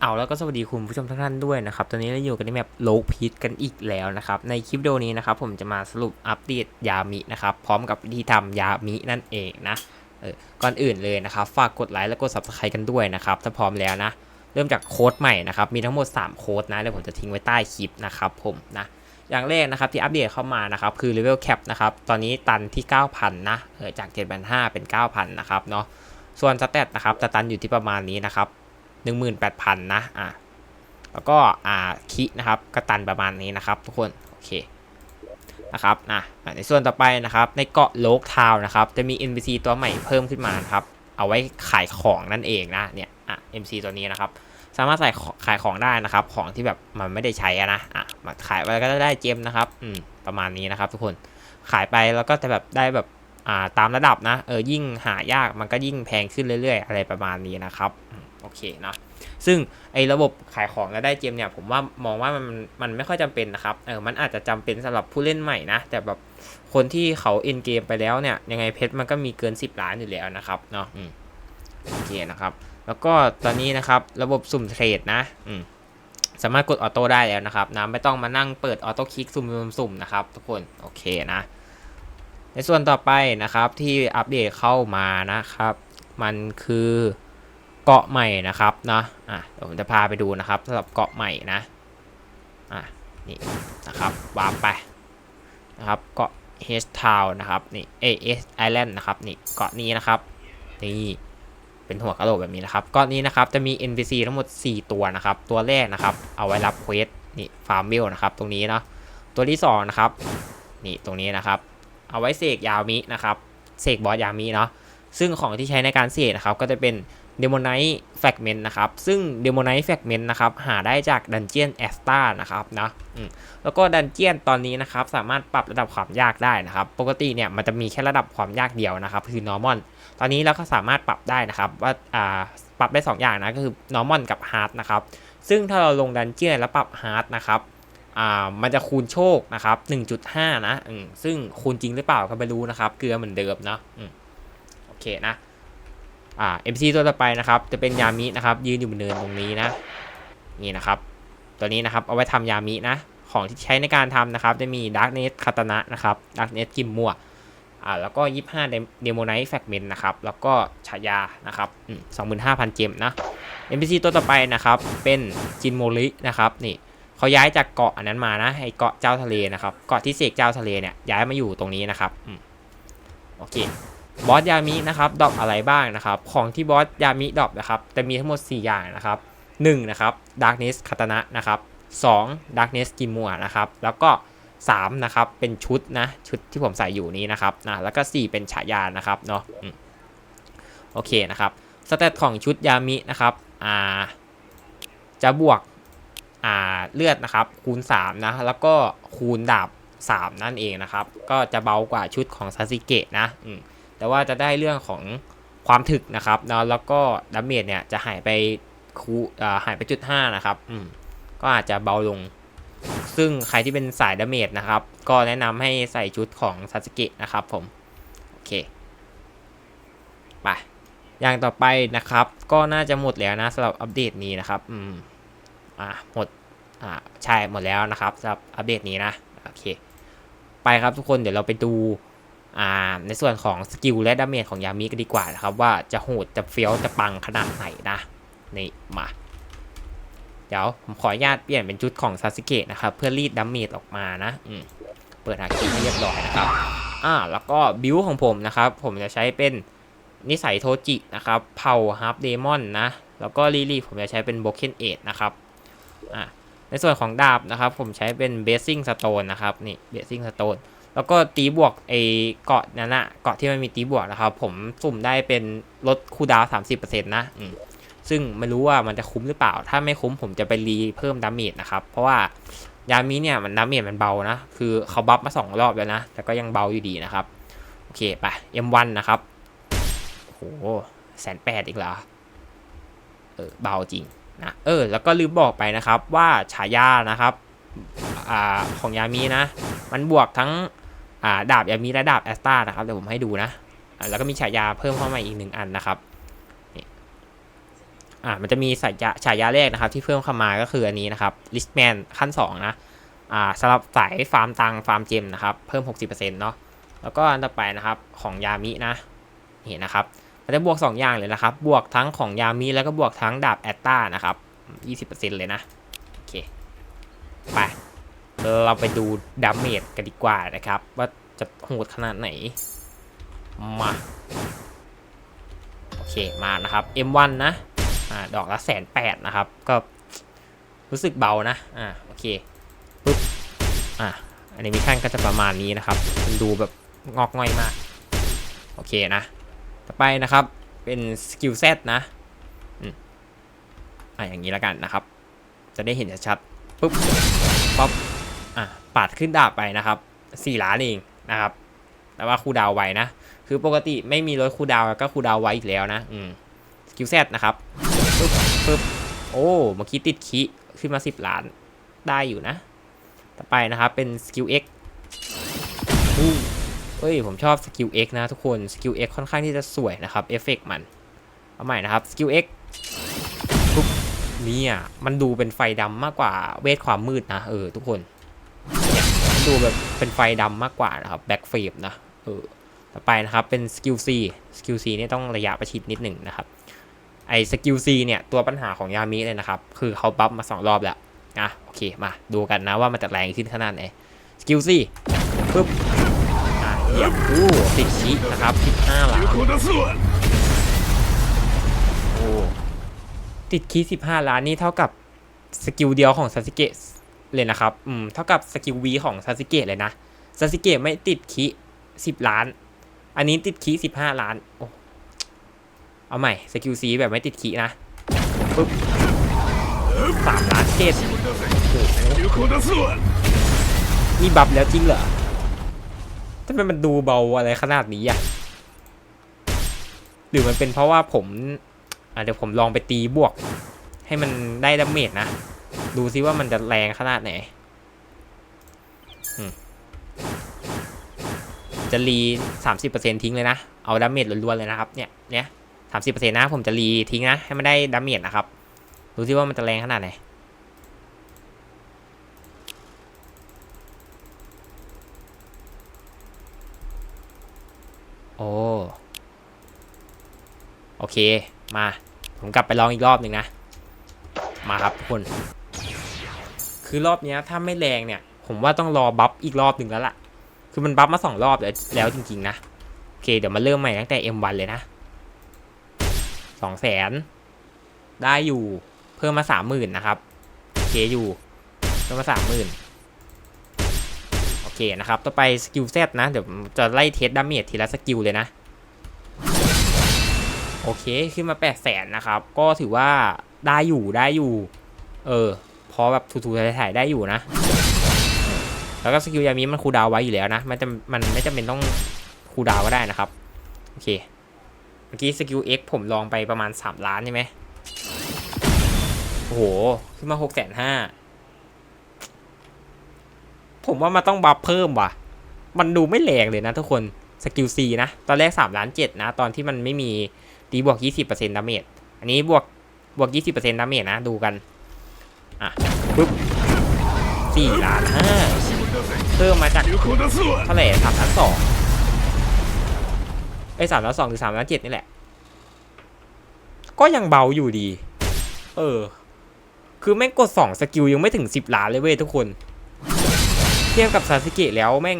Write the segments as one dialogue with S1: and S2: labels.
S1: เอาแล้วก็สวัสดีคุณผู้ชมทุกท่านด้วยนะครับ ตอนนี้เราอยู่กันในแมปโลกพีทกันอีกแล้วนะครับ ในคลิปวิดีโอนี้นะครับ ผมจะมาสรุปอัปเดตยามินะครับ พร้อมกับวิธีทำยามินั่นเองนะเออก่อนอื่นเลยนะครับ ฝากกดไลค์และกด subscribe กันด้วยนะครับ ถ้าพร้อมแล้วนะ เริ่มจากโค้ดใหม่นะครับ มีทั้งหมด 3 โค้ดนะเดี๋ยวผมจะทิ้งไว้ใต้คลิปนะครับผมนะ อย่างแรกนะครับที่อัปเดตเข้ามานะครับ คือ level cap นะครับ ตอนนี้ตันที่ 9,000 นะเออจาก7,500เป็น 9,000 นะครับเนาะ ส่วนสเตตนะครับจะตันอยู่ที่ประมาณนี้นะครับ 18,000 นะอะแล้วก็อ่าคินะครับกระตันประมาณนี้นะครับ ทุกคนโอเคนะครับนะอะในส่วนต่อไปนะครับในเกาะโลกทาวนะครับจะมี NPC ตัวใหม่เพิ่มขึ้นมานครับเอาไว้ขายของนั่นเองนะเนี่ยอะ NPC ตัวนี้นะครับสามารถใส่ขายของได้นะครับ ของที่แบบมันไม่ได้ใช้อะนะอะมาขายไปก็ได้เจมนะครับอืมประมาณนี้นะครับ ทุกคนขายไปแล้วก็จะแบบได้แบบอ่าตามระดับนะเออยิ่งหายากมันก็ยิ่งแพงขึ้นเรื่อย ๆ อะไรประมาณนี้นะครับ อืมโอเคเนาะซึ่งไอ้ระบบขายของแล้วได้เจมเนี่ยผมว่ามองว่ามันมันไม่ค่อยจำเป็นนะครับเออมันอาจจะจำเป็นสำหรับผู้เล่นใหม่นะแต่แบบคนที่เขาเอ็นเกมไปแล้วเนี่ยยังไงเพชรมันก็มีเกิน 10 ล้านอยู่แล้วนะครับเนาะอืมโอเคนะครับ แล้วก็ตอนนี้นะครับระบบสุ่มเทรดนะอืมสามารถกดออโต้ได้แล้วนะครับนะไม่ต้องมานั่งเปิดออโต้คลิกสุ่มสุ่มๆนะครับ ทุกคนโอเคนะ ในส่วนต่อไปนะครับที่อัปเดตเข้ามานะครับ มันคือ เกาะใหม่นะครับนะอะเดี๋ยวผมจะพาไปดูนะครับสำหรับเกาะใหม่นะอะนี่นะครับวาร์ปไปนะครับเกาะเฮสทาวนะครับนี่เอเอสไอแลนด์นะครับนี่เกาะนี้นะครับนี่เป็นหัวกะโหลกแบบนี้นะครับเก้อนนี้นะครับจะมี NPC ทั้งหมด 4 ตัวนะครับ ตัวแรกนะครับ เอาไว้รับเควสนี่ฟาร์มเบลนะครับ ตรงนี้เนาะตัวที่2นะครับนี่ตรงนี้นะครับ เอาไว้เสกยามินะครับเสกบอสยามิเนาะซึ่งของที่ใช้ในการเสกนะครับก็จะเป็น เดโมไนท์แฟกเมนต์นะครับ ซึ่งเดโมไนท์แฟกเมนต์นะครับ หาได้จากดันเจียนแอสตานะครับนะแล้วก็ดันเจียนตอนนี้นะครับ สามารถปรับระดับความยากได้นะครับ ปกติเนี่ยมันจะมีแค่ระดับความยากเดียวนะครับ คือ normal ตอนนี้เราก็สามารถปรับได้นะครับว่าอ่าปรับได้ 2 อย่างนะก็คือ normal กับ hard นะครับ ซึ่งถ้าเราลงดันเจียนแล้วปรับ hard นะครับมันจะคูณโชคนะครับ 1.5 นะซึ่งคูณจริงหรือเปล่าก็ไม่รู้นะครับ เกลือเหมือนเดิมเนาะอืมโอเคนะ อ่า MC ตัวต่อไปนะครับ จะเป็นยามินะครับ ยืนอยู่บนเนินตรงนี้นะ นี่นะครับ ตัวนี้นะครับ เอาไว้ทำยามินะ ของที่ใช้ในการทำนะครับ จะมี Darkness คาตนะนะครับ Darkness กิมมัวอ่า แล้วก็ 25 เดโมไนท์แฟกเมนต์นะครับ แล้วก็ฉายานะครับอืม25,000เจมนะ NPC ตัวต่อไปนะครับ เป็นจินโมรินะครับ นี่เขาย้ายจากเกาะอันนั้นมานะให้เกาะเจ้าทะเลนะครับ เกาะที่เสกเจ้าทะเลเนี่ยย้ายมาอยู่ตรงนี้นะครับอืมโอเค บอสยามินะครับดรอปอะไรบ้างนะครับ ของที่บอสยามิดรอปนะครับจะมีทั้งหมด 4 อย่างนะครับ1นะครับ Darkness คาตนะนะครับ2 Darkness กิมมัวนะครับแล้วก็3นะครับเป็นชุดนะชุดที่ผมใส่อยู่นี้นะครับนะแล้วก็ 4 เป็นฉายานะครับเนาะโอเคนะครับสเตตของชุดยามินะครับอ่าจะบวกอ่าเลือดนะครับคูณ3นะแล้วก็คูณดาบ 3 นั่นเองนะครับก็จะเบากว่าชุดของซาซิเกะนะอืม แต่ว่าจะได้เรื่องของความถึกนะครับนะแล้วก็ดาเมจเนี่ยจะหายไปคูอ่าหายไปจุด5นะครับอืมก็อาจจะเบาลง ซึ่งใครที่เป็นสายดาเมจนะครับ ก็แนะนำให้ใส่ชุดของซาสึเกะนะครับผม โอเค ไปอย่างต่อไปนะครับ ก็น่าจะหมดแล้วนะสำหรับอัปเดตนี้นะครับ อืม อ่าหมด อ่า ใช่ หมดแล้วนะครับสำหรับอัปเดตนี้นะ โอเค ไปครับทุกคน เดี๋ยวเราไปดู ในส่วนของสกิลและดาเมจของยามิกันดีกว่านะครับ ว่าจะโหดจะเฟี้ยวจะปังขนาดไหนนะนี่มา เดี๋ยวผมขออนุญาตเปลี่ยนเป็นชุดของซาสึเกะนะครับ เพื่อรีดดัมเมจออกมานะอืมเปิดหาคีให้เรียบร้อยนะครับอ่าแล้วก็บิวของผมนะครับ ผมจะใช้เป็นนิสัยโทจินะครับเผาฮาร์ปเดมอนนะแล้วก็ลีลีผมจะใช้เป็นโบเคนเอทนะครับอ่าในส่วนของดาบนะครับ ผมใช้เป็นเบสซิ่งสโตนนะครับนี่เบสซิ่งสโตน แล้วก็ตีบวกไอเกาะนั่นนะเกาะที่มันมีตีบวกนะครับ ผมสุ่มได้เป็นลดคูดาวสามสิบเปอร์เซ็นต์นะซึ่งไม่รู้ว่ามันจะคุ้มหรือเปล่า ถ้าไม่คุ้มผมจะไปรีเพิ่มดาเมจนะครับ เพราะว่ายามิเนี่ยมันดาเมจมันเบานะ คือเขาบัฟมาสองรอบแล้วนะ แต่ก็ยังเบาอยู่ดีนะครับ โอเคไป M1 นะครับโอ้โหแสนแปดอีกเหรอเออเบาจริงนะ เออ แล้วก็ลืมบอกไปนะครับว่าฉายานะครับ อ่าของยามีนะ มันบวกทั้งอ่าดาบยามีและดาบแอสตานะครับเดี๋ยวผมให้ดูนะแล้วก็มีฉายาเพิ่มเข้ามาอีกหนึ่งอันนะครับอ่ามันจะมีฉายาฉายาแรกนะครับ ที่เพิ่มเข้ามาก็คืออันนี้นะครับ listman ขั้น 2 นะอ่าสำหรับสายฟาร์มตังฟาร์มเจมนะครับ เพิ่ม 60%เนาะแล้วก็อันต่อไปนะครับของยามินะเห็นนะครับมันจะบวก 2 อย่างเลยนะครับ บวกทั้งของยามิแล้วก็บวกทั้งดาบแอตตานะครับ 20%เลยนะ ไปเราไปดูดาเมจกันดีกว่านะครับ ว่าจะโหดขนาดไหน มา โอเคมานะครับ M1 นะอ่าดอกละแสนแปดนะครับ ก็รู้สึกเบานะ อ่าโอเคปุ๊บอ่าอันนี้มิชั่นก็จะประมาณนี้นะครับมันดูแบบงอกง่อยมาก โอเคนะ ต่อไปนะครับเป็นสกิลเซตนะอ่าอย่างนี้แล้วกันนะครับ จะได้เห็นชัดๆปุ๊บ ป๊อปอะปาดขึ้นดาบไปนะครับสี่ล้านเองนะครับ แต่ว่าคูดาวไวนะ คือปกติไม่มีรถคูดาวก็คูดาวไวอีกแล้วนะ อืมสกิลเซตนะครับปึ๊บปึ๊บโอ้เมื่อกี้ติดคีขึ้นมาสิบล้านได้อยู่นะ ต่อไปนะครับเป็นสกิล X อู้เอ้ยผมชอบสกิล X นะทุกคนสกิล X ค่อนข้างที่จะสวยนะครับเอฟเฟกต์มัน เอาใหม่นะครับสกิล X ปุ๊บ นี่ยมันดูเป็นไฟดำมากกว่าเวทความมืดนะเออทุกคนเนี่ยดูแบบเป็นไฟดำมากกว่านะครับแบ็กเฟมนะเออต่อไปนะครับเป็นสกิล C สกิล C เนี่ต้องระยะประชิดนิดหนึ่งนะครับไอ้สกิล C เนี่ยตัวปัญหาของยามิเลยนะครับ คือเขาบัฟมาสองรอบแล้วอะโอเคมาดูกันนะว่ามันจะแรงขึ้นขนาดไหนสกิล C ปึ๊บอะเหยียบอู้ติดชินะครับ15หลัง ติดคีสิบห้าล้านนี่เท่ากับสกิลเดียวของซาสิเกะเลยนะครับ อืม เท่ากับสกิลวีของซาสิเกะเลยนะ ซาสิเกะไม่ติดคีสิบล้าน อันนี้ติดคีสิบห้าล้าน เอาใหม่ สกิลซีแบบไม่ติดคีนะปึ๊บสามล้านเจ็ดนี่บัฟแล้วจริงเหรอทำไมมันดูเบาอะไรขนาดนี้อะ หรือมันเป็นเพราะว่าผม เดี๋ยวผมลองไปตีบวก ให้มันได้ดาเมจนะ ดูซิว่ามันจะแรงขนาดไหน จะรีสามสิบเปอร์เซ็นทิ้งเลยนะ เอาดาเมจล้วนๆเลยนะครับ เนี่ย เนี่ยสามสิบเปอร์เซ็นนะ ผมจะรีทิ้งนะ ให้มันได้ดาเมจนะครับ ดูซิว่ามันจะแรงขนาดไหนโอ้ โอเค มา ผมกลับไปลองอีกรอบหนึ่งนะ มาครับทุกคน คือรอบนี้ถ้าไม่แรงเนี่ย ผมว่าต้องรอบัฟอีกรอบหนึ่งแล้วล่ะ คือมันบัฟมาสองรอบแล้วแล้วจริงๆนะ โอเค เดี๋ยวมาเริ่มใหม่ตั้งแต่ M1 เลยนะสองแสนได้อยู่เพิ่มมาสามหมื่นนะครับ โอเคอยู่เพิ่มมาสามหมื่นโอเคนะครับ ต่อไปสกิลเซตนะ เดี๋ยวจะไล่เทสดาเมจทีละสกิลเลยนะ โอเคขึ้นมา8 0 0แสนนะครับ ก็ถือว่าได้อยู่ได้อยู่ เออ พอแบบถูๆถ่ายๆได้อยู่นะ แล้วก็สกิลยามีมันคูดาวไว้อยู่แล้วนะมันจะมันไม่จำเป็นต้องคูดาวก็ได้นะครับ โอเค เมื่อกี้สกิล X ผมลองไปประมาณ 3 ล้านใช่ไหมโอ้โห ขึ้นมา6กแสนห้าผมว่ามันต้องบัฟเพิ่มว่ะ มันดูไม่แรงเลยนะทุกคน สกิล C นะ ตอนแรก3ล้าน7นะ ตอนที่มันไม่มี ตีบวก 20%ดาเมจ อันนี้บวกบวก 20%ดาเมจนะ ดูกัน อะปึ๊บ4ล้านห้าเพิ่มมาจากเท่าไหร่สามล้านสองไอ้สามล้านสองหรือสามล้านเจ็ดนี่แหละ ก็ยังเบาอยู่ดี เออ คือแม่งกดสองสกิลยังไม่ถึงสิบล้านเลยเว้ยทุกคน เทียบกับซาสึเกะแล้วแม่ง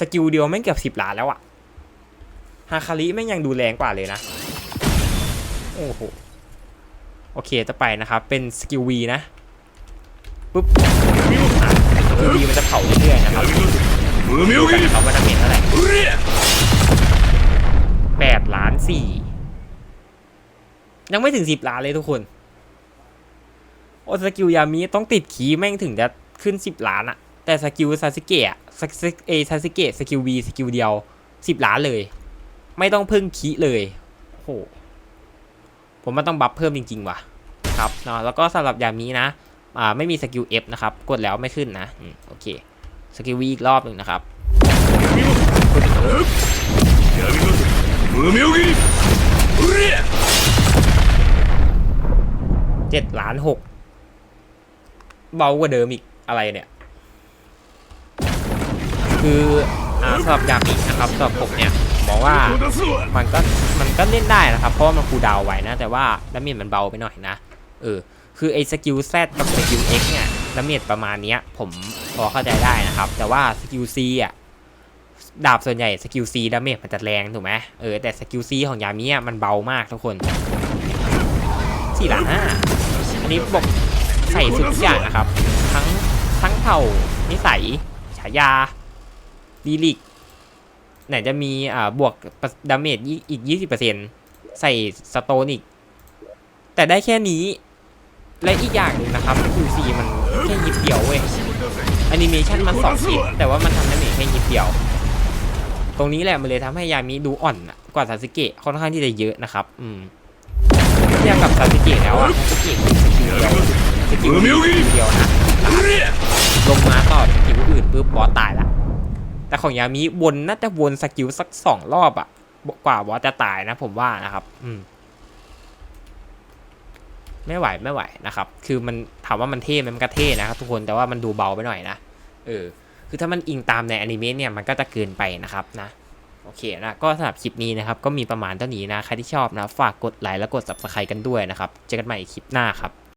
S1: สกิลเดียวแม่งเกือบสิบล้านแล้วอะ ฮาคาริแม่งยังดูแรงกว่าเลยนะ โอ้โห โอเคจะไปนะครับ เป็นสกิลวีนะ ปุ๊บสกิลวีมันจะเผาเรื่อยๆนะครับดูกันเขาไม่ทำเป็นเท่าไหร่แปดล้านสี่ ยังไม่ถึงสิบล้านเลยทุกคน โอ้สกิลยามิต้องติดขีแม่งถึงจะขึ้นสิบล้านอะแต่สกิลซาสิเกะสกิลเอซาสิเกะสกิลวีสกิลเดียวสิบล้านเลย ไม่ต้องพึ่งคีเลยโหผมมันต้องบัฟเพิ่มจริง ๆ ว่ะครับเนาะแล้วก็สำหรับอย่างนี้นะอ่าไม่มีสกิล F นะครับ กดแล้วไม่ขึ้นนะโอเคสกิลวีอีกรอบหนึ่งนะครับ
S2: เจ็
S1: ดล้านหกเบากว่าเดิมอีกอะไรเนี่ย คือสำหรับอย่างนี้นะครับสำหรับผมเนี่ย มองว่ามันก็มันก็เล่นได้นะครับ เพราะว่ามันคูดาวไว้นะ แต่ว่าดาเมจมันเบาไปหน่อยนะ เออ คือไอ้สกิลแซดกับสกิลเอ็กเนี่ยดาเมจประมาณนี้ผมพอเข้าใจได้นะครับ แต่ว่าสกิลซีอะดาบส่วนใหญ่สกิลซีดาเมจมันจะแรงถูกไหมเออแต่สกิลซีของยามีอะมันเบามากทุกคนสี่หลังห้าอันนี้บอกใส่สุดทุกอย่างนะครับ ทั้งทั้งเผ่านิสัยฉายาดีลิก ไหนจะมีอ่าบวกดาเมจอีก20%ใส่สโตนอีก แต่ได้แค่นี้ และอีกอย่างนึงนะครับ QC มันแค่ยิบเดียวเว้ยแอนิเมชันมันสองยิบแต่ว่ามันทำดาเมจแค่ยิบเดียว ตรงนี้แหละมันเลยทำให้ยามิดูอ่อนกว่าซาสึเกะค่อนข้างที่จะเยอะนะครับ อืมเทียบกับซาสึเกะแล้วอะซาสึเกะสกิลเดียวสกิลเดียวนะลงมาต่อสกิลอื่นปุ๊บบอสตายละ แต่ของยามิวนน่าจะวนสกิลสักสองรอบอะกว่าบอสจะตายนะผมว่านะครับ อืมไม่ไหวไม่ไหวนะครับ คือมันถามว่ามันเท่ไหมมันก็เท่นะครับทุกคนแต่ว่ามันดูเบาไปหน่อยนะเออ คือถ้ามันอิงตามในอนิเมะเนี่ยมันก็จะเกินไปนะครับนะโอเคนะก็สำหรับคลิปนี้นะครับก็มีประมาณเท่านี้นะใครที่ชอบนะฝากกดไลค์และกด subscribe กันด้วยนะครับ เจอกันใหม่คลิปหน้าครับ